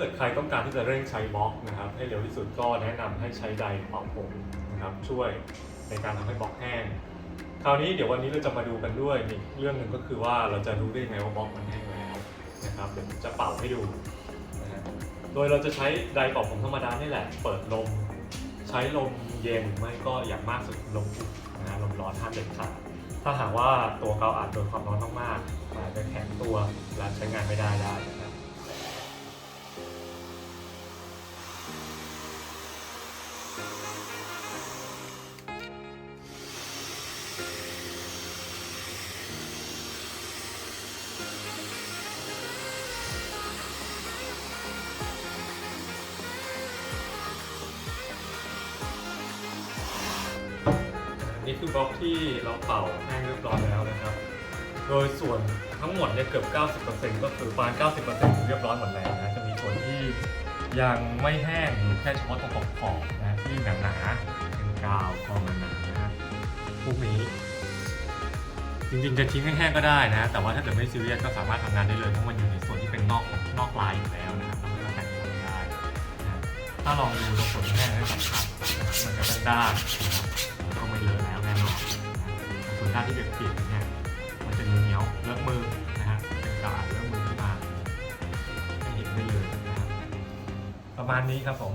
เกิดใครต้องการที่จะเร่งใช้บล็อกนะครับให้เร็วที่สุดก็แนะนำให้ใช้ไดเป่าผมนะครับช่วยในการทำให้บล็อกแห้ง คราวนี้เดี๋ยววันนี้เราจะมาดูกันด้วยอีกเรื่องหนึ่งก็คือว่าเราจะรู้ได้ยังไงว่าบล็อกมันแห้งแล้วนะครับเดี๋ยวจะเป่าให้ดูนะฮะโดยเราจะใช้ไดเป่าผมธรรมดานี่แหละ เปิดลม ใช้ลมเย็นไม่ก็อย่างมากสุดลมอุ่นนะฮะลมร้อนห้ามเด็ดขาดถ้าหากว่าตัวเกาอัดโดนความร้อนมากๆอาจจะแข็งตัวและใช้งานไม่ได้ได้ นี่คือบล็อกที่เราเป่าแห้งเรียบร้อยแล้วนะครับ โดยส่วนทั้งหมดเนี่ยเกือบ 90%ก็คือประมาณ90%เรียบร้อยหมดแล้วนะ จะมีส่วนที่ยังไม่แห้งอยู่แค่เฉพาะตรงขอบๆนะที่หนาๆเป็นกาวกองหนาๆนะฮะพวกนี้ จริงๆ จะทิ้งให้แห้งก็ได้นะ แต่ว่าถ้าเกิดไม่ซีเรียสก็สามารถทำงานได้เลยเพราะมันอยู่ในส่วนที่เป็นนอกของนอกลายอยู่แล้วนะครับทำให้เราแต่งตัวได้นะถ้าลองดูตรงส่วนแห้งให้สัมผัสมันจะด้านๆนะครับก็ไม่เลอะแล้วแน่นอนนะส่วนด้านที่เปียกๆเนี่ยมันจะเหนียวเลอะมือนะฮะเป็นกระดาษเลอะมือขึ้นมาให้เห็นได้เลยนะครับประมาณนี้ครับผม